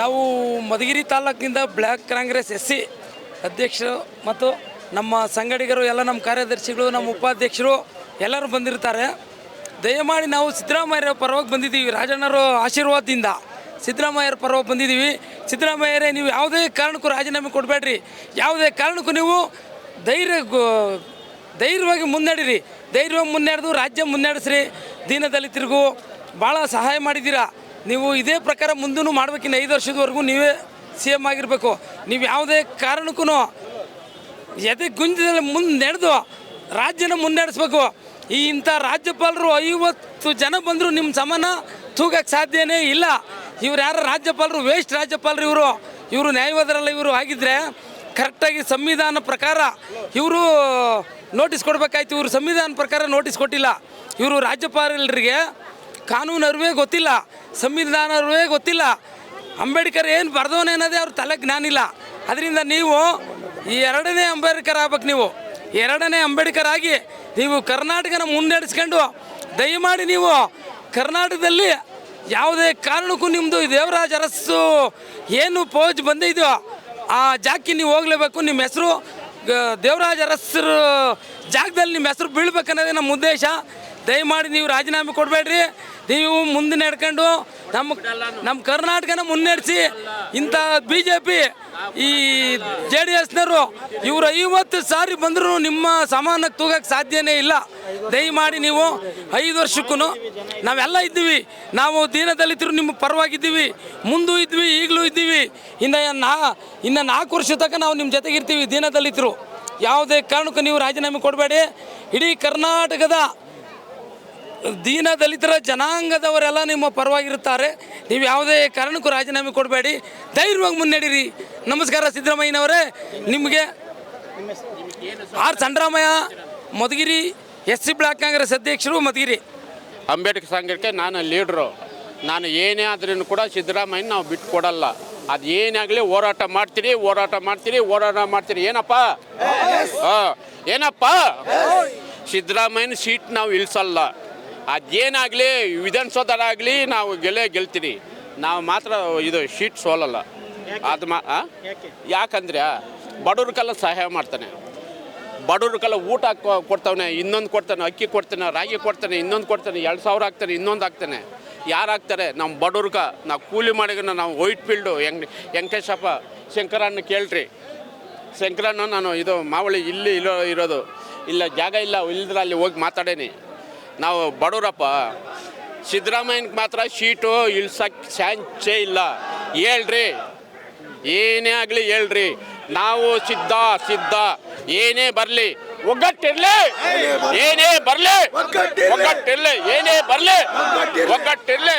ನಾವು ಮಧುಗಿರಿ ತಾಲೂಕಿನಿಂದ black Congress S C ಅಧ್ಯಕ್ಷರು ಮತ್ತು ನಮ್ಮ ಸಂಗಡಿಗರು, ಎಲ್ಲ ನಮ್ಮ ಕಾರ್ಯದರ್ಶಿಗಳು, ನಮ್ಮ ಉಪಾಧ್ಯಕ್ಷರು ಎಲ್ಲರೂ ಬಂದಿರ್ತಾರೆ. ದಯಮಾಡಿ ನಾವು ಸಿದ್ದರಾಮಯ್ಯರ ಪರವಾಗಿ ಬಂದಿದ್ದೀವಿ. ರಾಜಣ್ಣರ ಆಶೀರ್ವಾದದಿಂದ ಸಿದ್ದರಾಮಯ್ಯರ ಪರವಾಗಿ ಬಂದಿದ್ದೀವಿ. ಸಿದ್ದರಾಮಯ್ಯರೇ, ನೀವು ಯಾವುದೇ ಕಾರಣಕ್ಕೂ ರಾಜೀನಾಮೆ ಕೊಡಬೇಡ್ರಿ. ಯಾವುದೇ ಕಾರಣಕ್ಕೂ ನೀವು ಧೈರ್ಯ ಧೈರ್ಯವಾಗಿ ಮುನ್ನಡೀರಿ ಧೈರ್ಯವಾಗಿ ಮುನ್ನಡೆದು ರಾಜ್ಯ ಮುನ್ನಡೆಸ್ರಿ. ದೀನದಲಿತರಿಗೂ ಭಾಳ ಸಹಾಯ ಮಾಡಿದ್ದೀರಾ. ನೀವು ಇದೇ ಪ್ರಕಾರ ಮುಂದೂ ಮಾಡ್ಬೇಕಿನ್ನ ಐದು ವರ್ಷದವರೆಗೂ ನೀವೇ ಸಿ ಎಂ ಆಗಿರಬೇಕು. ನೀವು ಯಾವುದೇ ಕಾರಣಕ್ಕೂ ಎದೆ ಗುಂಜದಲ್ಲಿ ಮುಂದೆ ನಡೆದು ರಾಜ್ಯನ ಮುನ್ನಡೆಸಬೇಕು. ಈ ಇಂಥ ರಾಜ್ಯಪಾಲರು ಐವತ್ತು ಜನ ಬಂದರೂ ನಿಮ್ಮ ಸಮಾನ ತೂಗಕ್ಕೆ ಸಾಧ್ಯನೇ ಇಲ್ಲ. ಇವ್ರು ಯಾರು ರಾಜ್ಯಪಾಲರು? ವೇಸ್ಟ್ ರಾಜ್ಯಪಾಲರು ಇವರು. ಇವರು ನ್ಯಾಯವಾದರಲ್ಲ ಇವರು ಆಗಿದ್ದರೆ ಕರೆಕ್ಟಾಗಿ ಸಂವಿಧಾನ ಪ್ರಕಾರ ಇವರು ನೋಟಿಸ್ ಕೊಡಬೇಕಾಯ್ತು. ಇವರು ಸಂವಿಧಾನ ಪ್ರಕಾರ ನೋಟಿಸ್ ಕೊಟ್ಟಿಲ್ಲ. ಇವರು ರಾಜ್ಯಪಾಲರಿಗೆ ಕಾನೂನು ಅರಿವೇ ಗೊತ್ತಿಲ್ಲ, ಸಂವಿಧಾನ ಅರಿವೇ ಗೊತ್ತಿಲ್ಲ. ಅಂಬೇಡ್ಕರ್ ಏನು ಬರ್ದವನೇ ಅನ್ನೋದೇ ಅವ್ರ ತಲೆ ಜ್ಞಾನ ಇಲ್ಲ. ಅದರಿಂದ ನೀವು ಈ ಎರಡನೇ ಅಂಬೇಡ್ಕರ್ ಆಗ್ಬೇಕು ನೀವು. ಎರಡನೇ ಅಂಬೇಡ್ಕರ್ ಆಗಿ ನೀವು ಕರ್ನಾಟಕನ ಮುನ್ನಡೆಸ್ಕೊಂಡು ದಯಮಾಡಿ ನೀವು ಕರ್ನಾಟಕದಲ್ಲಿ ಯಾವುದೇ ಕಾರಣಕ್ಕೂ ನಿಮ್ಮದು ದೇವರಾಜ ಅರಸ್ಸು ಏನು ಪೋಜ್ ಬಂದಿದೆಯೋ ಆ ಜಾಕಿ ನೀವು ಹೋಗ್ಲೇಬೇಕು. ನಿಮ್ಮ ಹೆಸರು ದೇವರಾಜ ಅರಸರು ಜಾಗದಲ್ಲಿ ನಿಮ್ಮ ಹೆಸರು ಬೀಳ್ಬೇಕನ್ನೋದೇ ನಮ್ಮ ಉದ್ದೇಶ. ದಯಮಾಡಿ ನೀವು ರಾಜೀನಾಮೆ ಕೊಡಬೇಡ್ರಿ. ನೀವು ಮುಂದೆ ನಡ್ಕೊಂಡು ನಮ್ಮ ನಮ್ಮ ಕರ್ನಾಟಕನ ಮುನ್ನಡೆಸಿ ಇಂಥ ಬಿ ಜೆ ಪಿ ಈ ಜೆ ಡಿ ಎಸ್ನವರು ಇವರು ಐವತ್ತು ಸಾರಿ ಬಂದರೂ ನಿಮ್ಮ ಸಮಾನಕ್ಕೆ ತೂಗಕ್ಕೆ ಸಾಧ್ಯನೇ ಇಲ್ಲ. ದಯಮಾಡಿ ನೀವು ಐದು ವರ್ಷಕ್ಕೂ ನಾವೆಲ್ಲ ಇದ್ದೀವಿ. ನಾವು ದೀನದಲಿತರು, ನಿಮ್ಮ ಪರವಾಗಿದ್ದೀವಿ. ಮುಂದೂ ಇದ್ವಿ ಈಗಲೂ ಇದ್ದೀವಿ. ಇನ್ನು ನಾ ಇನ್ನು ನಾಲ್ಕು ವರ್ಷ ತನಕ ನಾವು ನಿಮ್ಮ ಜೊತೆಗಿರ್ತೀವಿ ದೀನದಲಿತರು. ಯಾವುದೇ ಕಾರಣಕ್ಕೂ ನೀವು ರಾಜೀನಾಮೆ ಕೊಡಬೇಡಿ. ಇಡೀ ಕರ್ನಾಟಕದ ದೀನ ದಲಿತರ ಜನಾಂಗದವರೆಲ್ಲ ನಿಮ್ಮ ಪರವಾಗಿರುತ್ತಾರೆ. ನೀವು ಯಾವುದೇ ಕಾರಣಕ್ಕೂ ರಾಜೀನಾಮೆ ಕೊಡಬೇಡಿ. ಧೈರ್ಯವಾಗಿ ಮುನ್ನಡೀರಿ ನಮಸ್ಕಾರ ಸಿದ್ದರಾಮಯ್ಯನವರೇ. ನಿಮಗೆ R Chandramaiah Madhugiri S C block congress ಅಧ್ಯಕ್ಷರು ಮಧುಗಿರಿ. ಅಂಬೇಡ್ಕರ್ ಸಂಘಕ್ಕೆ ನಾನು ಲೀಡ್ರು. ನಾನು ಏನೇ ಆದ್ರೂ ಕೂಡ ಸಿದ್ದರಾಮಯ್ಯ ನಾವು ಬಿಟ್ಟು ಕೊಡಲ್ಲ. ಅದು ಏನೇ ಆಗಲಿ ಹೋರಾಟ ಮಾಡ್ತೀರಿ ಹೋರಾಟ ಮಾಡ್ತೀರಿ ಹೋರಾಟ ಮಾಡ್ತೀರಿ. ಏನಪ್ಪ? ಹಾಂ ಏನಪ್ಪ? ಸಿದ್ದರಾಮಯ್ಯನ ಸೀಟ್ ನಾವು ಇಳಿಸಲ್ಲ. ಅದೇನಾಗಲಿ ವಿಧಾನಸೌಧರಾಗಲಿ ನಾವು ಗೆಲ್ಲೇ ಗೆಲ್ತೀರಿ. ನಾವು ಮಾತ್ರ ಇದು ಶೀಟ್ ಸೋಲಲ್ಲ. ಅದು ಮಾ? ಯಾಕಂದ್ರೆ ಬಡವ್ರಿಗೆಲ್ಲ ಸಹಾಯ ಮಾಡ್ತಾನೆ. ಬಡವ್ರಿಗೆಲ್ಲ ಊಟ ಕೊಡ್ತಾವನೆ ಇನ್ನೊಂದು ಕೊಡ್ತಾನೆ ಅಕ್ಕಿ ಕೊಡ್ತಾನೆ ರಾಗಿ ಕೊಡ್ತಾನೆ ಇನ್ನೊಂದು ಕೊಡ್ತಾನೆ ಎರಡು ಸಾವಿರ ಹಾಕ್ತಾನೆ ಇನ್ನೊಂದು ಹಾಕ್ತಾನೆ. ಯಾರು ಹಾಕ್ತಾರೆ? ನಮ್ಮ ಬಡವ್ರಕ. ನಾವು ಕೂಲಿ ಮಾಡಿದ್ರೆ ನಾವು ವೈಟ್ ಫೀಲ್ಡು. ಹೆಂಗ್ ವೆಂಕಟೇಶಪ್ಪ ಶಂಕರಣ್ಣ ಕೇಳ್ರಿ. ಶಂಕರಣ್ಣ ನಾನು ಇದು ಮಾವಳಿ ಇಲ್ಲಿ ಇರೋ ಇರೋದು. ಇಲ್ಲ ಜಾಗ ಇಲ್ಲ ಇಲ್ದ್ರೆ ಅಲ್ಲಿ ಹೋಗಿ ಮಾತಾಡೇನಿ. ನಾವು ಬಡವರಪ್ಪ ಸಿದ್ದರಾಮಯ್ಯನಿಗೆ ಮಾತ್ರ ಶೀಟು ಇಳ್ಸಕ್ಕೆ ಚಾನ್ಸೇ ಇಲ್ಲ. ಹೇಳ್ರಿ. ಏನೇ ಆಗಲಿ ಹೇಳ್ರಿ. ನಾವು ಸಿದ್ಧ ಸಿದ್ಧ. ಏನೇ ಬರಲಿ ಒಗ್ಗಟ್ಟಿರ್ಲಿ. ಏನೇ ಬರಲಿ. ಒಗ್ಗಟ್ಟಿರ್ಲಿ. ಏನೇ ಬರಲಿ ಒಗ್ಗಟ್ಟಿರ್ಲಿ.